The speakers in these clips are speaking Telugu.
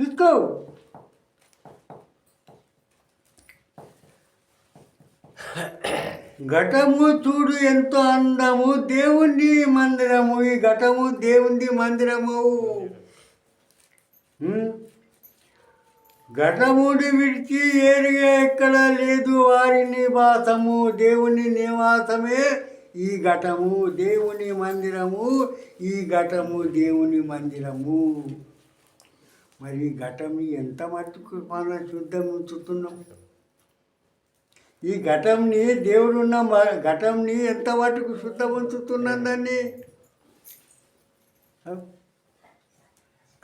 చూసుకో ఘటము చూడు ఎంతో అందము. దేవుని మందిరము. ఈ ఘటము దేవుని మందిరము. ఘటముడి విడిచి ఏరిగా ఎక్కడ లేదు. వారి నివాసము దేవుని నివాసమే ఈ ఘటము. దేవుని మందిరము. ఈ ఘటము దేవుని మందిరము. మరి ఈ ఘటంని ఎంత మట్టుకు మనం శుద్ధం ఉంచుతున్నాం ఈ ఘటంని దేవుడున్న మ- ఘటంని ఎంత మట్టుకు శుద్ధం ఉంచుతున్నాం దాన్ని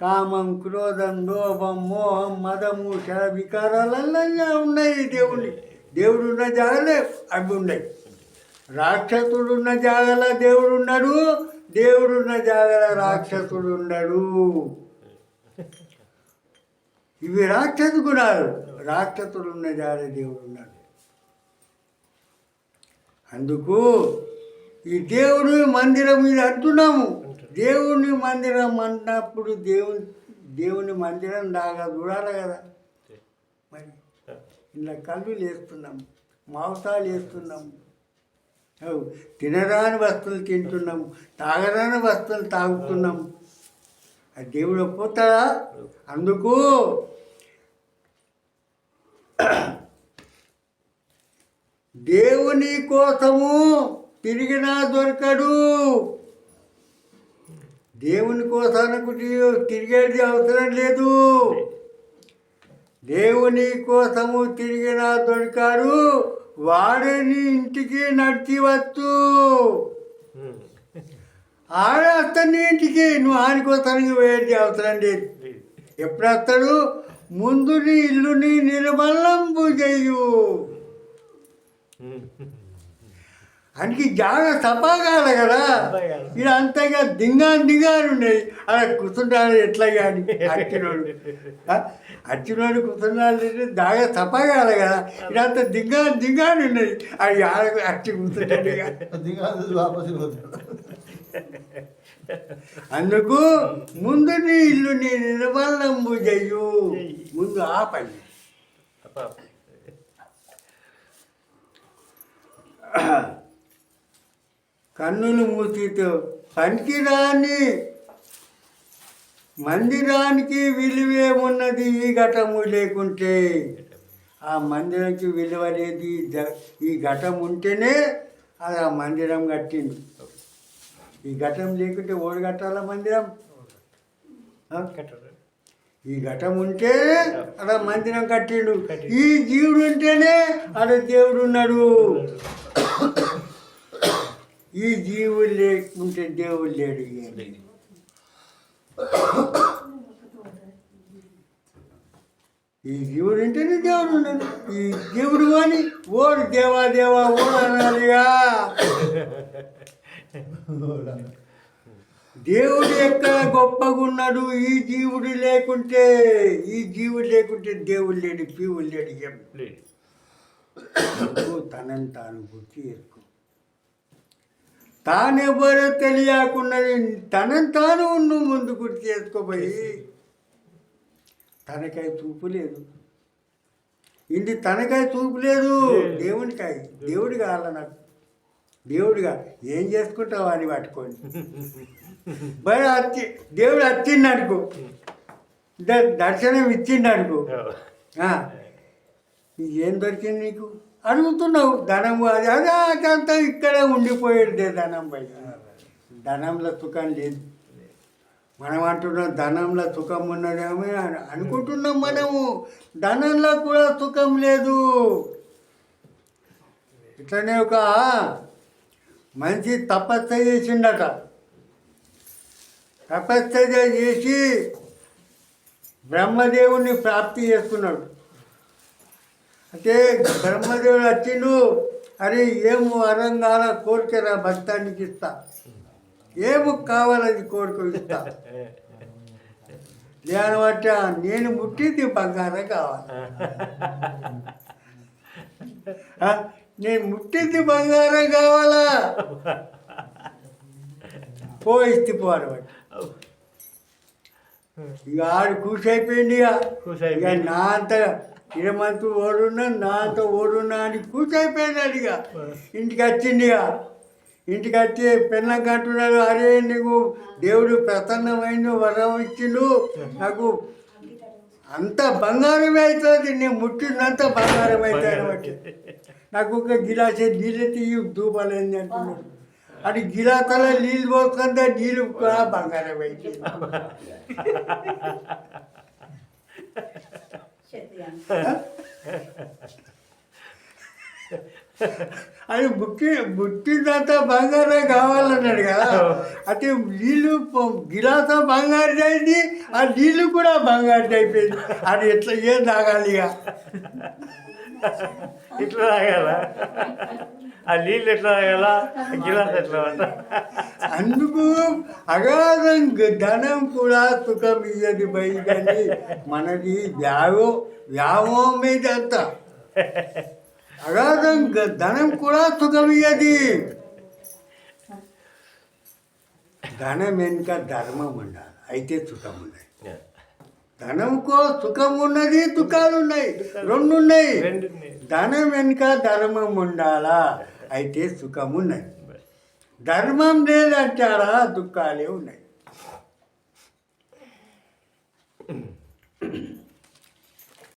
కామం క్రోధం లోభం మోహం మదము శర వికారాలన్నీ ఉన్నాయి దేవుని. దేవుడున్న జాగలే అవి ఉన్నాయి. రాక్షసుడున్న జాగల దేవుడు దేవుడున్న జాగల రాక్షసుడు ఉన్నాడు ఇవి రాక్షస గుణాలు రాక్షసుడు ఉన్న జాగల దేవుడు ఉన్నాడు. అందుకు ఈ దేవుడు మందిరం మీద అంటున్నాము. దేవుని మందిరం అన్నప్పుడు దేవుని దేవుని మందిరం దాకా చూడాలి కదా. మరి ఇలా కళ్ళు వేస్తున్నాం మాంసాలు వేస్తున్నాము తినరాని వస్తువులు తింటున్నాము తాగరాని వస్తువులు తాగుతున్నాము దేవుడు ఒప్పుతాడా అందుకు దేవుని కోసము తిరిగినా దొరకడు. దేవుని కోసానికి తిరిగేది అవసరం లేదు. దేవుని కోసము తిరిగినా దొరికాడు. వాడిని ఇంటికి నడిచివచ్చు ఆడ వస్తాను ఇంటికి నువ్వు ఆని కోసానికి వేడి అవసరం లేదు. ఎప్పుడు వస్తాడు ముందు నీ ఇల్లుని నిర్మలంబు చెయ్యు అందుకే జాగ సపాగాల కదా. ఇది అంతగా దింగాను దింగాను ఉన్నాయి. అలా కూర్చుంటాడు ఎట్లా కానీ అచ్చినోడు అచ్చినోడు కూర్చున్నాడు దాగా సపాగాల కదా. ఇదంతా దింగాను దింగాను ఉన్నాయి. అది ఆడ అచ్చి కూర్చుంటాడు ఇక. అందుకు ముందు నీ ఇల్లు నీ నిర్మలంబు చెయ్యు ముందు ఆ పని. కన్నులు మూసితో పనికిరాని మందిరానికి విలువేమున్నది ఈ ఘటము లేకుంటే. ఆ మందిరానికి విలువ అనేది ఈ ఘటం ఉంటేనే అది ఆ మందిరం కట్టింది ఈ ఘటం లేకుంటే ఓడి కట్టాల మందిరం? ఈ ఘటం ఉంటే అక్కడ మందిరం కట్టిండు. ఈ జీవుడు ఉంటేనే అక్కడ దేవుడు ఉన్నాడు. ఈ జీవుడు లేకుంటే దేవుడు లేడు. ఈ జీవుడు ఉంటేనే దేవుడు ఉన్నాడు. ఈ జీవుడు కానీ ఓడు దేవా దేవా ఓడు అనాలిగా. దేవుడు ఎక్కడ గొప్పగా ఉన్నాడు ఈ జీవుడు లేకుంటే ఈ జీవుడు లేకుంటే దేవుడు లేడు పీవుడు లేడు ఏం నువ్వు తనని తాను గుర్తు చేసుకో. తానెవరో తెలియకుండా తనని తాను నువ్వు ముందు గుర్తు చేసుకోపోయి తనకాయ చూపు లేదు. ఇది తనకాయ చూపు లేదు దేవునికాయ దేవుడి కావాల నాకు? దేవుడిగా ఏం చేసుకుంటావు అని పట్టుకోండి బయట వచ్చి దేవుడు వచ్చిండు అనుకో. దర్శనం ఇచ్చిండు అనుకో. ఏం దొరికింది నీకు? అడుగుతున్నావు ధనం అది అదే అదంతా ఇక్కడే ఉండిపోయేది ధనం బయట ధనంలో సుఖం లేదు. మనం అంటున్నాం ధనంలో సుఖం ఉన్నదేమో అని అనుకుంటున్నాం మనము. ధనంలో కూడా సుఖం లేదు. ఇట్లనే ఒక మంచి తపస్సు చేసిండట. తపస్సు చేసి బ్రహ్మదేవుని ప్రాప్తి చేసుకున్నాడు. అంటే బ్రహ్మదేవుడు వచ్చిండు అరే ఏము అరంగాల కోరికరా భక్తానికి ఇస్తా. ఏము కావాలది కోరిక ఇస్తా. దాని బట్టి నేను ముట్టింది బంగారం కావాలి. నేను ముట్టింది బంగారం కావాలా? పోయిస్తే పోరు బట్టి ఇక ఆడు కూసి అయిపోయింది ఇక. నా అంత ఇరమంతు ఓడున్నా నా అంత ఓడున్నా అని కూసి అయిపోయినాడు ఇక. ఇంటికి వచ్చింది ఇక. ఇంటికి వచ్చి పెళ్ళంకి అంటున్నాడు అరే నీకు దేవుడు ప్రసన్నమైన వరం ఇచ్చిండు. నాకు అంత బంగారమే అవుతుంది నేను ముట్టిందంత బంగారం అవుతుంది అనమాట నాకు ఒక గిలాసే నీళ్ళు తీయి దూపాలేంది అంటున్నాడు. అది గిలాసాల నీళ్ళు పోసుకుంటే నీళ్ళు కూడా బంగారం అవుతుంది. అది ముట్టి ముట్టిందంతా బంగారం కావాలన్నాడు కదా. అయితే నీళ్ళు గిలాస బంగారు అయింది ఆ నీళ్ళు కూడా బంగారు అయిపోయింది. అది ఎట్లా ఏం తాగాలి ఇక? ఇట్లా తాగాల? ఆ నీళ్ళు ఎట్లా తాగాల? గిలాస్ ఎట్లా అందుకు అగాధం ధనం కూడా సుఖం ఇయ్యది బై కానీ మనది వ్యావో వ్యామోహం అంతా. అగాధం ధనం కూడా సుఖం ఇయ్యది ధనం వెనుక ధర్మం ఉండాలి. అయితే సుఖం ఉన్నది. ధనంకో సుఖం ఉన్నది దుఃఖాలు ఉన్నాయి. రెండు ఉన్నాయి రెండు ఉన్నాయి. ధనం వెనుక ధర్మం ఉండాలా? అయితే సుఖం ఉన్నది. ధర్మం లేదంటారా? దుఃఖాలే ఉన్నాయి.